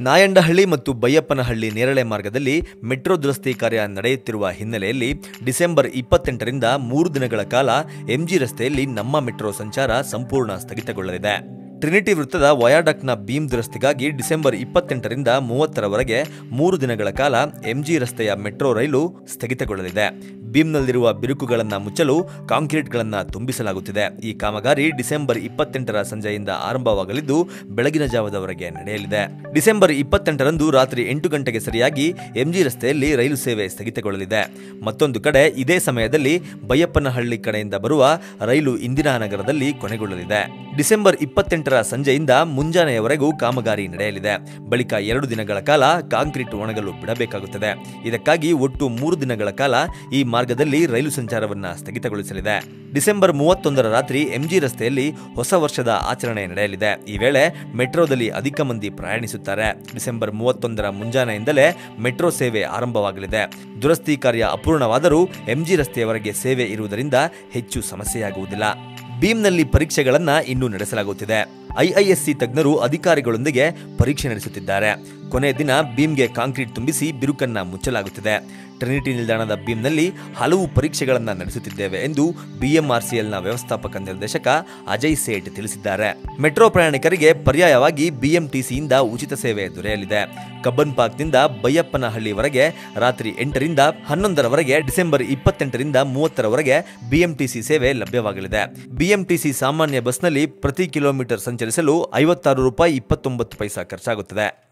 ನಾಯಂಡಹಳ್ಳಿ ಮತ್ತು ಬೈಯಪ್ಪನಹಳ್ಳಿ ನೇರಳೆ ಮಾರ್ಗದಲ್ಲಿ ಮೆಟ್ರೋ ದುರಸ್ತಿ ಕಾರ್ಯ ನಡೆಯುತ್ತಿರುವ ಹಿನ್ನೆಲೆಯಲ್ಲಿ ಡಿಸೆಂಬರ್ ಇಪ್ಪತ್ತೆಂಟರಿಂದ ಮೂರು ದಿನಗಳ ಕಾಲ ಎಂಜಿ ರಸ್ತೆಯಲ್ಲಿ ನಮ್ಮ ಮೆಟ್ರೋ ಸಂಚಾರ ಸಂಪೂರ್ಣ ಸ್ಥಗಿತಗೊಳ್ಳಲಿದೆ. ಟ್ರಿನಿಟಿ ವೃತ್ತದ ವಯಾಡಕ್ನ ಬೀಮ್ ದುರಸ್ತಿಗಾಗಿ ಡಿಸೆಂಬರ್ ಇಪ್ಪತ್ತೆಂಟರಿಂದ ಮೂವತ್ತರವರೆಗೆ ಮೂರು ದಿನಗಳ ಕಾಲ ಎಂಜಿ ರಸ್ತೆಯ ಮೆಟ್ರೋ ರೈಲು ಸ್ಥಗಿತಗೊಳ್ಳಲಿದೆ. ಬೀಮ್ನಲ್ಲಿರುವ ಬಿರುಕುಗಳನ್ನು ಮುಚ್ಚಲು ಕಾಂಕ್ರೀಟ್ಗಳನ್ನು ತುಂಬಿಸಲಾಗುತ್ತಿದೆ. ಈ ಕಾಮಗಾರಿ ಡಿಸೆಂಬರ್ ಇಪ್ಪತ್ತೆಂಟರ ಸಂಜೆಯಿಂದ ಆರಂಭವಾಗಲಿದ್ದು ಬೆಳಗಿನ ಜಾವದವರೆಗೆ ನಡೆಯಲಿದೆ. ಡಿಸೆಂಬರ್ ಇಪ್ಪತ್ತೆಂಟರಂದು ರಾತ್ರಿ ಎಂಟು ಗಂಟೆಗೆ ಸರಿಯಾಗಿ ಎಂಜಿ ರಸ್ತೆಯಲ್ಲಿ ರೈಲು ಸೇವೆ ಸ್ಥಗಿತಗೊಳ್ಳಲಿದೆ. ಮತ್ತೊಂದು ಕಡೆ ಇದೇ ಸಮಯದಲ್ಲಿ ಬೈಯಪ್ಪನಹಳ್ಳಿ ಕಡೆಯಿಂದ ಬರುವ ರೈಲು ಇಂದಿರಾನಗರದಲ್ಲಿ ಕೊನೆಗೊಳ್ಳಲಿದೆ. ಡಿಸೆಂಬರ್ ಇಪ್ಪತ್ತೆಂಟರ ಸಂಜೆಯಿಂದ ಮುಂಜಾನೆಯವರೆಗೂ ಕಾಮಗಾರಿ ನಡೆಯಲಿದೆ. ಬಳಿಕ ಎರಡು ದಿನಗಳ ಕಾಲ ಕಾಂಕ್ರೀಟ್ ಒಣಗಲು ಬಿಡಬೇಕಾಗುತ್ತದೆ. ಇದಕ್ಕಾಗಿ ಒಟ್ಟು ಮೂರು ದಿನಗಳ ಕಾಲ ಈ ಮಾರ್ಗದಲ್ಲಿ ರೈಲು ಸಂಚಾರವನ್ನು ಸ್ಥಗಿತಗೊಳಿಸಲಿದೆ. ಡಿಸೆಂಬರ್ ಮೂವತ್ತೊಂದರ ರಾತ್ರಿ ಎಂಜಿ ರಸ್ತೆಯಲ್ಲಿ ಹೊಸ ವರ್ಷದ ಆಚರಣೆ ನಡೆಯಲಿದೆ. ಈ ವೇಳೆ ಮೆಟ್ರೋದಲ್ಲಿ ಅಧಿಕ ಮಂದಿ ಪ್ರಯಾಣಿಸುತ್ತಾರೆ. ಡಿಸೆಂಬರ್ ಮೂವತ್ತೊಂದರ ಮುಂಜಾನೆಯಿಂದಲೇ ಮೆಟ್ರೋ ಸೇವೆ ಆರಂಭವಾಗಲಿದೆ. ದುರಸ್ತಿ ಕಾರ್ಯ ಅಪೂರ್ಣವಾದರೂ ಎಂಜಿ ರಸ್ತೆಯವರೆಗೆ ಸೇವೆ ಇರುವುದರಿಂದ ಹೆಚ್ಚು ಸಮಸ್ಯೆಯಾಗುವುದಿಲ್ಲ. ಬೀಮ್ನಲ್ಲಿ ಪರೀಕ್ಷೆಗಳನ್ನು ಇನ್ನೂ ನಡೆಸಲಾಗುತ್ತಿದೆ. ಐಐಎಸ್ಸಿ ತಜ್ಞರು ಅಧಿಕಾರಿಗಳೊಂದಿಗೆ ಪರೀಕ್ಷೆ ನಡೆಸುತ್ತಿದ್ದಾರೆ. ಕೊನೆ ದಿನ ಬೀಮ್ಗೆ ಕಾಂಕ್ರೀಟ್ ತುಂಬಿಸಿ ಬಿರುಕನ್ನ ಮುಚ್ಚಲಾಗುತ್ತಿದೆ. ಟ್ರಿನಿಟಿ ನಿಲ್ದಾಣದ ಬೀಮ್ನಲ್ಲಿ ಹಲವು ಪರೀಕ್ಷೆಗಳನ್ನು ನಡೆಸುತ್ತಿದ್ದೇವೆ ಎಂದು ಬಿಎಂಆರ್ಸಿಎಲ್ನ ವ್ಯವಸ್ಥಾಪಕ ನಿರ್ದೇಶಕ ಅಜಯ್ ಸೇಠ್ ತಿಳಿಸಿದ್ದಾರೆ. ಮೆಟ್ರೋ ಪ್ರಯಾಣಿಕರಿಗೆ ಪರ್ಯಾಯವಾಗಿ ಬಿಎಂಟಿಸಿಯಿಂದ ಉಚಿತ ಸೇವೆ ದೊರೆಯಲಿದೆ. ಕಬ್ಬನ್ ಪಾರ್ಕ್ನಿಂದ ಬೈಯಪ್ಪನಹಳ್ಳಿವರೆಗೆ ರಾತ್ರಿ ಎಂಟರಿಂದ ಹನ್ನೊಂದರವರೆಗೆ ಡಿಸೆಂಬರ್ ಇಪ್ಪತ್ತೆಂಟರಿಂದ ಮೂವತ್ತರವರೆಗೆ ಬಿಎಂಟಿಸಿ ಸೇವೆ ಲಭ್ಯವಾಗಲಿದೆ. ಬಿಎಂಟಿಸಿ ಸಾಮಾನ್ಯ ಬಸ್ನಲ್ಲಿ ಪ್ರತಿ ಕಿಲೋಮೀಟರ್ ಸಂಚರಿಸಲು ಐವತ್ತಾರು ರೂಪಾಯಿ ಇಪ್ಪತ್ತೊಂಬತ್ತು ಪೈಸಾ ಖರ್ಚಾಗುತ್ತದೆ.